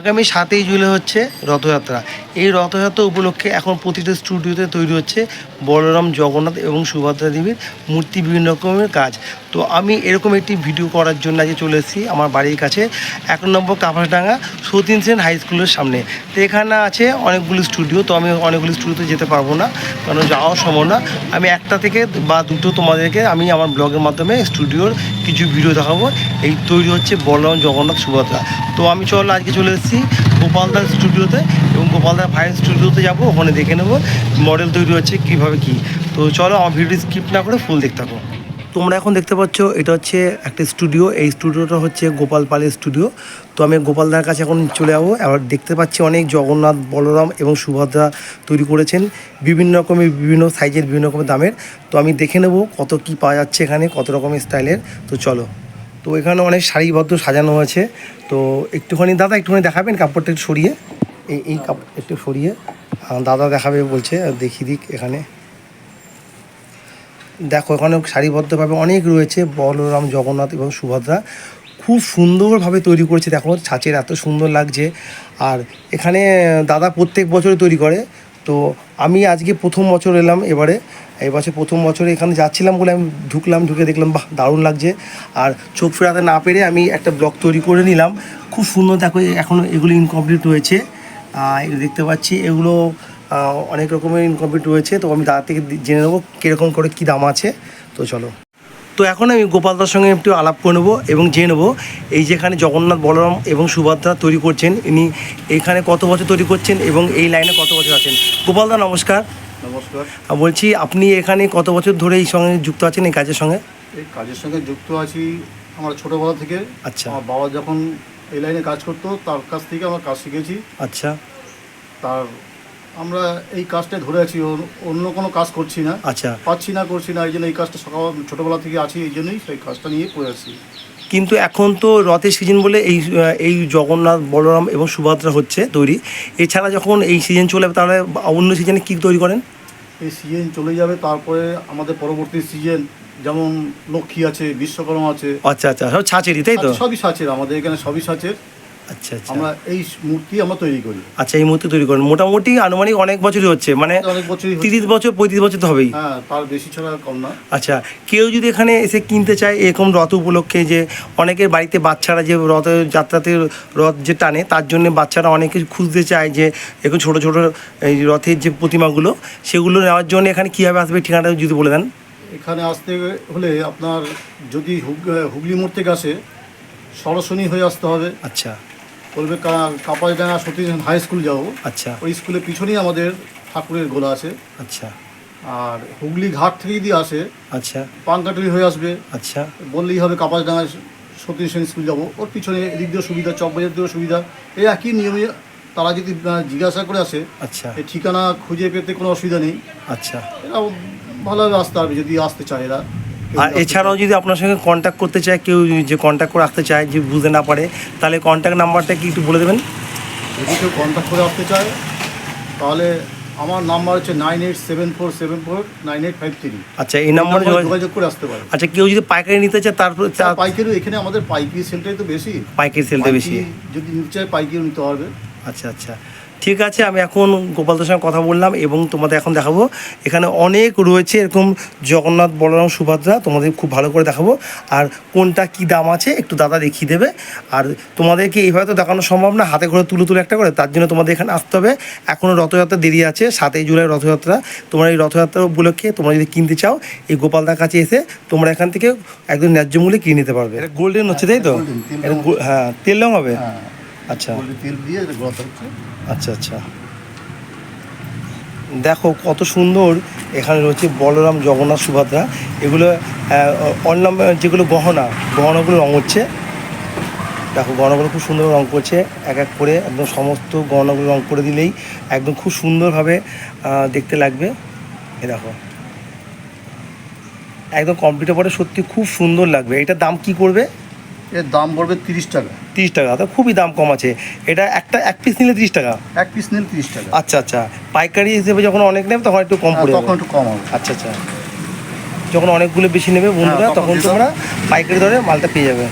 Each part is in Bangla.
আগামী সাতই জুলাই হচ্ছে রথযাত্রা। এই রথযাত্রা উপলক্ষে এখন প্রতিটা স্টুডিওতে তৈরি হচ্ছে বলরাম জগন্নাথ এবং সুভদ্রা দেবীর মূর্তি বিভিন্ন রকমের কাজ। তো আমি এরকম একটি ভিডিও করার জন্য আজকে চলে এসেছি আমার বাড়ির কাছে। এক নম্বর কাপাসডাঙ্গা সতীন সেন হাই স্কুলের সামনে। তো এখানে আছে অনেকগুলি স্টুডিও তো আমি অনেকগুলি স্টুডিওতে যেতে পারব না, কারণ যাওয়া সম্ভব না। আমি একটা থেকে বা দুটো তোমাদেরকে আমি আমার ব্লগের মাধ্যমে স্টুডিওর কিছু ভিডিও দেখাবো। এই তৈরি হচ্ছে বলরাম জগন্নাথ সুভদ্রা। তো আমি চল, আজকে চলে এসেছি গোপালদার স্টুডিওতে এবং গোপালদার ভাইয়ের স্টুডিওতে যাব, ওখানে দেখে নেব মডেল তৈরি হচ্ছে কীভাবে কী। তো চলো, আমার ভিডিও স্কিপ না করে ফুল দেখতে থাকো। তোমরা এখন দেখতে পাচ্ছ, এটা হচ্ছে একটা স্টুডিও এই স্টুডিওটা হচ্ছে গোপাল পালের স্টুডিও তো আমি গোপালদার কাছে এখন চলে যাব। এবার দেখতে পাচ্ছি অনেক জগন্নাথ, বলরাম এবং সুভদ্রা তৈরি করেছেন। বিভিন্ন রকমের, বিভিন্ন সাইজের বিভিন্ন রকমের দামের। তো আমি দেখে নেব কত কি পাওয়া যাচ্ছে এখানে, কত রকমের স্টাইলের। তো চলো। তো এখানে অনেক সারিবদ্ধ সাজানো হয়েছে। তো একটুখানি, দাদা একটুখানি দেখাবেন কাপড়টা একটু সরিয়ে। এই এই কাপড় একটু সরিয়ে। দাদা দেখাবে বলছে, দেখিয়ে দিক এখানে। দেখো, এখানে সারিবদ্ধভাবে অনেক রয়েছে। বলরাম, জগন্নাথ এবং সুভদ্রা খুব সুন্দরভাবে তৈরি করেছে। দেখো, ছাঁচের এত সুন্দর লাগছে। আর এখানে দাদা প্রত্যেক বছরে তৈরি করে। তো আমি আজকে প্রথম বছর এলাম এবারে। এবছর প্রথম বছরে এখানে যাচ্ছিলাম বলে আমি ঢুকলাম, ঢুকে দেখলাম, বাহ, দারুণ লাগছে। আর চোখ ফেরাতে না পেরে আমি একটা ব্লগ তৈরি করে নিলাম। খুব সুন্দর, দেখো এখনও এগুলো ইনকমপ্লিট রয়েছে। দেখতে পাচ্ছি। এগুলো অনেক রকমের ইনকমপ্লিট রয়েছে তো আমি দাদা থেকে জেনে নেব কীরকম করে কী দাম আছে। তো চলো। তো এখন আমি গোপালদার সঙ্গে একটু আলাপ করে নেব এবং জেনে নেব এই যেখানে জগন্নাথ বলরাম এবং সুভদ্রা তৈরি করছেন ইনি এইখানে কত বছর তৈরি করছেন এবং এই লাইনে কত বছর আছেন? গোপালদা নমস্কার। নমস্কার। বলছি আপনি এখানে কত বছর ধরে এই সঙ্গে যুক্ত আছেন এই কাজের সঙ্গে? এই কাজের সঙ্গে যুক্ত আছি আমার ছোটোবেলা থেকে। আচ্ছা। আমার বাবা যখন এই লাইনে কাজ করতো তার কাছ থেকে আমরা কাজ শিখেছি। আচ্ছা। তার আমরা এই কাজটা ধরে আছি অন্য- কোনো কাজ করছি না। আচ্ছা। পাচ্ছি না করছি না এই জন্য এই কাজটা সকাল ছোটোবেলা থেকে আছি এই জন্যই সেই কাজটা নিয়ে করে আছি। কিন্তু এখন তো রথের সিজন বলে এই এই জগন্নাথ বলরাম এবং সুভদ্রা হচ্ছে তৈরি। এছাড়া যখন এই সিজন চলে যাবে তাহলে অন্য সিজনে কী তৈরি করেন? এই সিজন চলে যাবে তারপরে আমাদের পরবর্তী সিজন যেমন লক্ষ্মী আছে বিশ্বকর্মা আছে। আচ্ছা আচ্ছা সব ছাঁচেরই তাই তো? সবই সাচের আমাদের এখানে সবই সাচের। আচ্ছা আচ্ছা। আমরা এই মূর্তি আমরা তৈরি করি। আচ্ছা এই মুহূর্তে তৈরি করেন। মোটামুটি আনুমানিক অনেক বছরই হচ্ছে মানে অনেক বছরই তিরিশ বছর পঁয়ত্রিশ বছর তো হবেই। হ্যাঁ তার বেশি ছাড়া কম না। আচ্ছা কেউ যদি এখানে এসে কিনতে চায় এরকম রথ উপলক্ষে যে অনেকের বাড়িতে বাচ্চারা যে রথ যাত্রাতে রথ যে টানে তার জন্য বাচ্চারা অনেকে খুঁজতে চায় যে এরকম ছোটো ছোটো এই রথের যে প্রতিমাগুলো সেগুলো নেওয়ার জন্য এখানে কীভাবে আসবে ঠিকানাটা যদি বলে দেন। এখানে আসতে হলে আপনার যদি হুগ- হুগলি মোড় থেকে আসে সরসনী হয়ে আসতে হবে। আচ্ছা। বলবে কাপাসডাঙ্গা সতীশ হাই স্কুল যাব আচ্ছা। ওই স্কুলের পিছনেই আমাদের ঠাকুরের গোলা আছে। আচ্ছা। আর হুগলি ঘাট থেকে যদি আসে আচ্ছা। পানকাটুলি হয়ে আসবে। আচ্ছা। বললেই হবে কাপাসডাঙ্গা সতীশ সেন স্কুল যাব। ওর পিছনে এদিক দিয়েও সুবিধা চক চকবাজার দিয়েও সুবিধা। এই একই নিয়মে তারা যদি জিজ্ঞাসা করে আসে আচ্ছা। এই ঠিকানা খুঁজে পেতে কোনো অসুবিধা নেই। আচ্ছা। এরা ভালোভাবে আসতে হবে যদি আসতে চায় এরা। আর এছাড়াও যদি আপনার সঙ্গে কন্ট্যাক্ট করতে চায় কেউ যে কন্ট্যাক্ট করে আসতে চায় যে বুঝতে না পারে তাহলে কন্ট্যাক্ট নাম্বারটা কি একটু বলে দেবেন? যদি কেউ কন্ট্যাক্ট করে আসতে চায় তাহলে আমার নাম্বার হচ্ছে nine eight seven four seven four nine eight five three আচ্ছা এই নাম্বারে যোগাযোগ করে আসতে পারে। আচ্ছা কেউ যদি পাইকারি নিতে চায় তারপর পাইকারি এখানে আমাদের পাইকারি সেলটাই তো বেশি। পাইকারি সেলটা বেশি। যদি নিতে চায় পাইকারিও নিতে পারবে। আচ্ছা আচ্ছা। ঠিক আছে আমি এখন গোপালদার সঙ্গে কথা বললাম এবং তোমাদের এখন দেখাবো। এখানে অনেক রয়েছে এরকম জগন্নাথ বলরাম সুভদ্রা তোমাদের খুব ভালো করে দেখাবো। আর কোনটা কি দাম আছে একটু দাদা দেখিয়ে দেবে। আর তোমাদেরকে এইভাবে তো দেখানো সম্ভব না হাতে করে তুলে তুলে একটা করে তার জন্য তোমাদের এখানে আসতে হবে। এখনও রথযাত্রা দেরি আছে সাতই জুলাই রথযাত্রা। তোমরা এই রথযাত্রা উপলক্ষে তোমরা যদি কিনতে চাও এই গোপালদার কাছে এসে তোমরা এখান থেকে একদম ন্যায্য মূল্যে কিনে নিতে পারবে। এটা গোল্ডেন হচ্ছে তাই তো। গো- হ্যাঁ তেল রং হবে? হ্যাঁ আচ্ছা। তেল দিয়ে আচ্ছা আচ্ছা। দেখো কত সুন্দর এখানে রয়েছে বলরাম জগন্নাথ সুভদ্রা। এগুলো অন্যান্য যেগুলো গহনা, গহনাগুলো রঙ হচ্ছে দেখো গহনাগুলো খুব সুন্দর রঙ করছে, এক এক করে একদম সমস্ত গহনাগুলো রঙ করে দিলেই একদম খুব সুন্দরভাবে দেখতে লাগবে। এ দেখো। একদম কম্পিউটার পরে সত্যি খুব সুন্দর লাগবে। এটার দাম কি করবে? এর দাম পড়বে তিরিশ টাকা। তিরিশ টাকা তো খুবই দাম কম আছে। এটা একটা এক পিস নিলে তিরিশ টাকা? এক পিস নিলে তিরিশ টাকা। আচ্ছা আচ্ছা। পাইকারি হিসেবে যখন অনেক নেবে তখন একটু কম হ্যাঁ, পড়ে তখন একটু কম হবে। আচ্ছা আচ্ছা। যখন অনেকগুলো বেশি নেবে বন্ধুরা হ্যাঁ, তখন তখন। তোমরা পাইকারি দরে মালটা পেয়ে যাবে।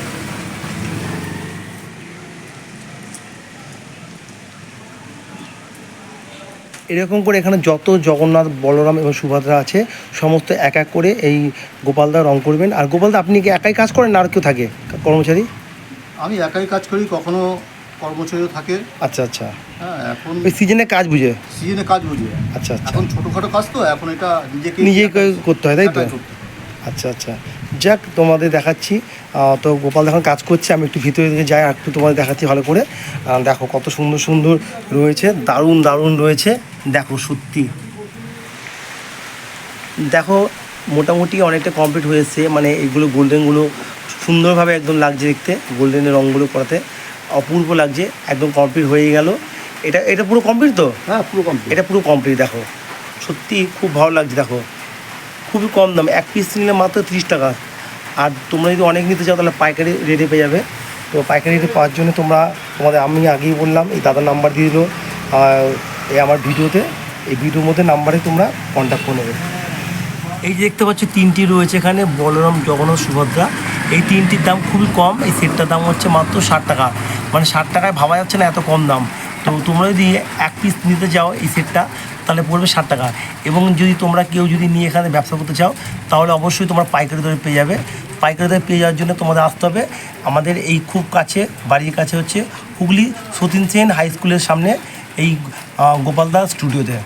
এরকম করে এখানে যত জগন্নাথ বলরাম এবং সুভদ্রা আছে সমস্ত এক এক করে এই গোপালদা রং করবেন। আর গোপালদা আপনি কি একাই কাজ করেন আর কেউ থাকে? কর্মচারী? আমি একাই কাজ করি কখনো কর্মচারীও থাকে। আচ্ছা আচ্ছা। হ্যাঁ এখন ওই সিজনে কাজ বুঝে? সিজনে কাজ বুঝে। আচ্ছা আচ্ছা। এখন ছোটোখাটো কাজ তো এখন এটা নিজেকে নিজেই করতে হয়, তাই তো? আচ্ছা আচ্ছা। যাক তোমাদের দেখাচ্ছি। তো গোপাল যখন কাজ করছে আমি একটু ভিতরে দিকে যাই আর একটু তোমাদের দেখাচ্ছি ভালো করে। দেখো কত সুন্দর সুন্দর রয়েছে দারুণ দারুণ রয়েছে। দেখো সত্যি। দেখো মোটামুটি অনেকটা কমপ্লিট হয়েছে মানে এইগুলো গোল্ডেনগুলো সুন্দরভাবে একদম লাগছে দেখতে গোল্ডেনের রঙগুলো করাতে অপূর্ব লাগছে একদম কমপ্লিট হয়ে গেল। এটা এটা পুরো কমপ্লিট তো? হ্যাঁ পুরো কমপ্লিট এটা পুরো কমপ্লিট দেখো। সত্যি খুব ভালো লাগছে দেখো। খুবই কম দাম এক পিস নিলে মাত্র ত্রিশ টাকা। আর তোমরা যদি অনেক নিতে চাও তাহলে পাইকারি রেটে পেয়ে যাবে। তো পাইকারি রেটে পাওয়ার জন্য তোমরা তোমাদের আমি আগেই বললাম এই দাদার নাম্বার দিয়ে দিলো। এই আমার ভিডিওতে এই ভিডিওর মধ্যে নাম্বারে তোমরা কন্ট্যাক্ট করে নেবে। এই যে দেখতে পাচ্ছ তিনটি রয়েছে এখানে বলরাম জগন্নাথ সুভদ্রা। এই তিনটির দাম খুবই কম এই সেটটার দাম হচ্ছে মাত্র ষাট টাকা। মানে ষাট টাকায় ভাবা যাচ্ছে না এত কম দাম। তো তোমরা যদি এক পিস নিতে চাও এই সেটটা তাহলে পড়বে ষাট টাকা। এবং যদি তোমরা কেউ যদি নিয়ে এখানে ব্যবসা করতে চাও তাহলে অবশ্যই তোমরা পাইকারি দরে পেয়ে যাবে। পাইকারি দরে পেয়ে যাওয়ার জন্য তোমাদের আসতে হবে আমাদের এই খুব কাছে বাড়ির কাছে হচ্ছে হুগলি সতীন সেন হাই স্কুলের সামনে এই আহ, গোপালদা স্টুডিওতে।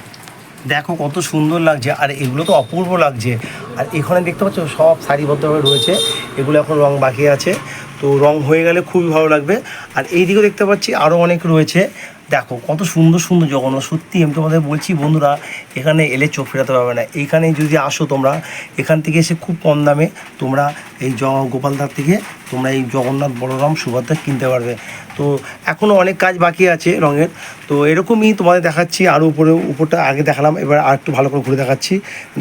দেখো কত সুন্দর লাগছে, আর এগুলো তো অপূর্ব লাগছে। আর এখানে দেখতে পাচ্ছ সব সারিবদ্ধভাবে রয়েছে, এগুলো এখন রং বাকি আছে। তো রং হয়ে গেলে খুবই ভালো লাগবে। আর এইদিকেও দেখতে পাচ্ছি আরও অনেক রয়েছে। দেখো, কত সুন্দর সুন্দর জগন্নাথ। সত্যি আমি তোমাদের বলছি বন্ধুরা, এখানে এলে চোখ ফেরাতে পারবে না। এইখানে যদি আসো তোমরা, এখান থেকে এসে খুব কম দামে তোমরা এই জ, গোপালদার থেকে তোমরা এই জগন্নাথ বলরাম সুভদ্রা কিনতে পারবে। তো এখনও অনেক কাজ বাকি আছে রঙের। তো এরকমই তোমাদের দেখাচ্ছি আরও উপরে, উপরটা আগে দেখালাম, এবার আর একটু ভালো করে ঘুরে দেখাচ্ছি।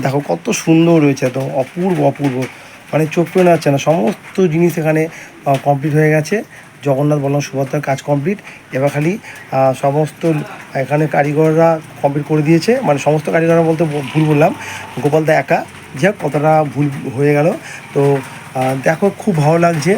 দেখো, কত সুন্দর রয়েছে একদম, অপূর্ব অপূর্ব। মানে চোখ পেয়ে যাচ্ছে না, সমস্ত জিনিস এখানে কমপ্লিট হয়ে গেছে। জগন্নাথ বলরাম সুভদ্রার কাজ কমপ্লিট এবার খালি সমস্ত, এখানে কারিগররা কমপ্লিট করে দিয়েছে। মানে সমস্ত কারিগররা বলতে ভুল বললাম গোপালদা একা। যাক কতটা ভুল হয়ে গেল। তো দেখো, খুব ভালো লাগছে।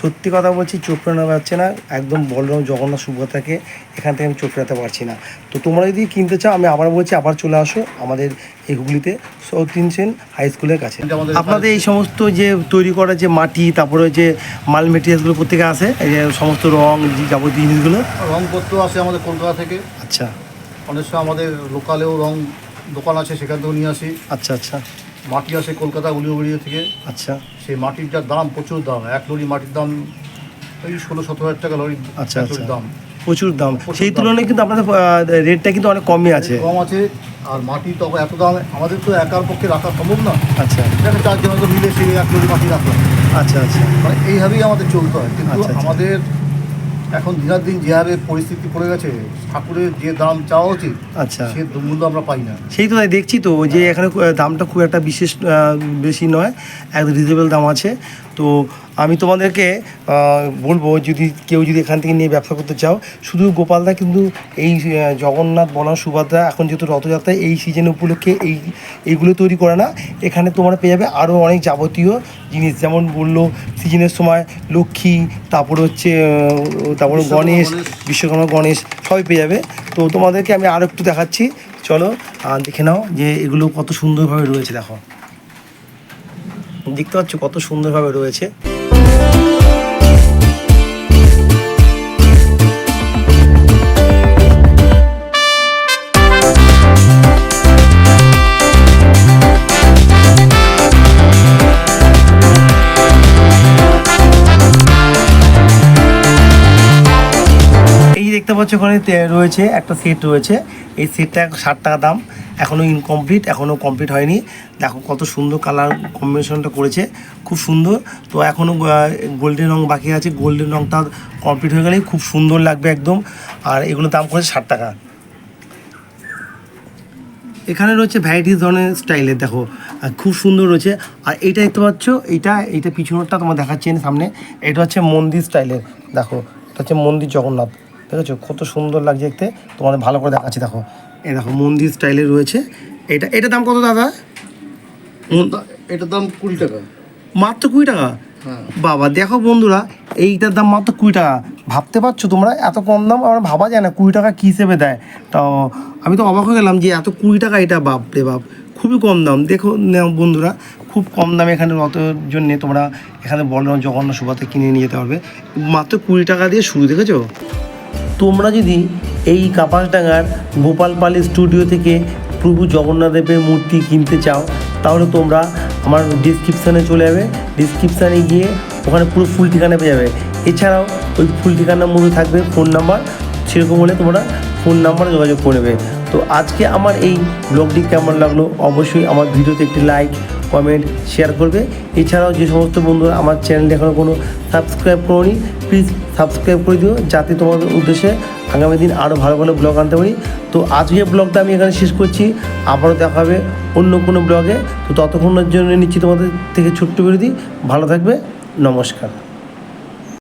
সত্যি কথা বলছি চোখ ফেরানো পারছে না। একদম বলরাম জগন্নাথ সুভদ্রাকে এখান থেকে আমি চোখ ফেরাতে পারছি না। তো তোমরা যদি কিনতে চাও আমি আবার বলছি আবার চলে আসো আমাদের এই হুগলিতে সাউথ সেন হাই স্কুলের কাছে। আমাদের আপনাদের এই সমস্ত যে তৈরি করা যে মাটি তারপরে যে মাল মেটেরিয়ালসগুলো কোথেকে আসে এই যে সমস্ত রং যে যাবতীয় জিনিসগুলো? রংপত্র আসে আমাদের কলকাতা থেকে। আচ্ছা। অনেক সময় আমাদের লোকালেও রং দোকান আছে সেখান থেকেও নিয়ে আসি। আচ্ছা আচ্ছা। মাটি আসে কলকাতা উলিউড়িয়া থেকে। আচ্ছা। সেই মাটির যা দাম প্রচুর দাম। এক লরি মাটির দাম ওই ষোলো সতেরো হাজার টাকা লরি আচ্ছা, আচ্ছা। দাম। প্রচুর দাম। সেই তুলনায় কিন্তু আপনাদের রেটটা কিন্তু অনেক কমই আছে। কম আছে আর মাটি তো এত দাম আমাদের তো একার পক্ষে রাখা সম্ভব না। আচ্ছা। এখানে চারজন তো মিলে সেই এক লরি মাটি রাখলাম। আচ্ছা আচ্ছা। মানে এইভাবেই আমাদের চলতে হয়। কিন্তু আচ্ছা, আচ্ছা। আমাদের এখন দিনের দিন যেভাবে পরিস্থিতি পড়ে গেছে ঠাকুরের যে দাম চাওয়া উচিত আচ্ছা। সে মূল্য আমরা পাই না। সেই তো তাই দেখছি তো যে এখানে দামটা খুব একটা বিশেষ বেশি নয় একদম রিজনেবল দাম আছে। তো আমি তোমাদেরকে বলব যদি কেউ যদি এখান থেকে নিয়ে ব্যবসা করতে চাও শুধু গোপালদা কিন্তু এই জগন্নাথ বনাম সুভদ্রা এখন যেহেতু রথযাত্রা এই সিজন উপলক্ষে এই এইগুলো তৈরি করে না। এখানে তোমরা পেয়ে যাবে আরও অনেক যাবতীয় জিনিস যেমন বলল সিজনের সময় লক্ষ্মী তারপর হচ্ছে তারপরে গণেশ গণেশ। বিশ্বকর্মা গণেশ সবই পেয়ে যাবে। তো তোমাদেরকে আমি আরও একটু দেখাচ্ছি। চলো দেখে নাও যে এগুলো কত সুন্দরভাবে রয়েছে দেখো। দেখতে পাচ্ছ কত সুন্দরভাবে রয়েছে। পাচ্ছ ওখানে রয়েছে, একটা সেট রয়েছে। এই সেটটা ষাট টাকা দাম। এখনও ইনকমপ্লিট এখনও কমপ্লিট হয়নি। দেখো কত সুন্দর কালার কম্বিনেশনটা করেছে। খুব সুন্দর। তো এখনও গোল্ডেন রং বাকি আছে। গোল্ডেন রংটা কমপ্লিট হয়ে গেলেই খুব সুন্দর লাগবে একদম। আর এগুলোর দাম করেছে ষাট টাকা। এখানে রয়েছে ভ্যারাইটিস ধরনের স্টাইলের দেখো। খুব সুন্দর রয়েছে। আর এইটা দেখতে পাচ্ছ, এইটা এইটা পিছনেরটা তোমার দেখাচ্ছেন সামনে। এটা হচ্ছে মন্দির স্টাইলের দেখো। এটা হচ্ছে মন্দির জগন্নাথ। দেখেছ? কত সুন্দর লাগছে দেখতে। তোমাদের ভালো করে দেখাচ্ছি দেখো। এই দেখো মন্দির স্টাইলে রয়েছে। এটা এটা দাম কত দাদা? এটার দাম কুড়ি টাকা। মাত্র কুড়ি টাকা? হ্যাঁ। বাবা দেখো বন্ধুরা এইটার দাম মাত্র কুড়ি টাকা। ভাবতে পারছ তোমরা? এত কম দাম আমার ভাবা যায় না কুড়ি টাকা কী হিসেবে দেয়? তো আমি তো অবাক হয়ে গেলাম যে এত কুড়ি টাকা এটা বাপ রে বাপ। খুবই কম দাম। দেখো নাও বন্ধুরা খুব কম দামে এখানে রথের জন্যে তোমরা এখানে বলরাম জগন্নাথ সুভাতে কিনে নিয়ে যেতে পারবে। মাত্র কুড়ি টাকা দিয়ে শুরু দেখেছ? তোমরা যদি এই কাপাসডাঙ্গার গোপালপালি স্টুডিও থেকে প্রভু জগন্নাথ দেবের মূর্তি কিনতে চাও, তাহলে তোমরা আমার ডিসক্রিপশানে চলে যাবে। ডিসক্রিপশানে গিয়ে ওখানে পুরো ফুল ঠিকানা পেয়ে যাবে। এছাড়াও ওই ফুল ঠিকানার মধ্যে থাকবে ফোন নাম্বার সেরকম হলে তোমরা ফোন নাম্বারে যোগাযোগ করে তো আজকে আমার এই ব্লগটি কেমন লাগল? অবশ্যই আমার ভিডিওতে একটি লাইক কমেন্ট শেয়ার করবে। এছাড়াও যে সমস্ত বন্ধুরা আমার চ্যানেলটি এখনও কোনো সাবস্ক্রাইব করোনি প্লিজ সাবস্ক্রাইব করে দিও, যাতে তোমাদের উদ্দেশ্যে আগামী দিন আরও ভালো ভালো ব্লগ আনতে পারি। তো আজকে ব্লগটা আমি এখানে শেষ করছি, আবারও দেখা হবে অন্য কোনো ব্লগে তো ততক্ষণের জন্য নিচ্ছি তোমাদের থেকে ছোট্ট বিরতি। ভালো থাকবে, নমস্কার।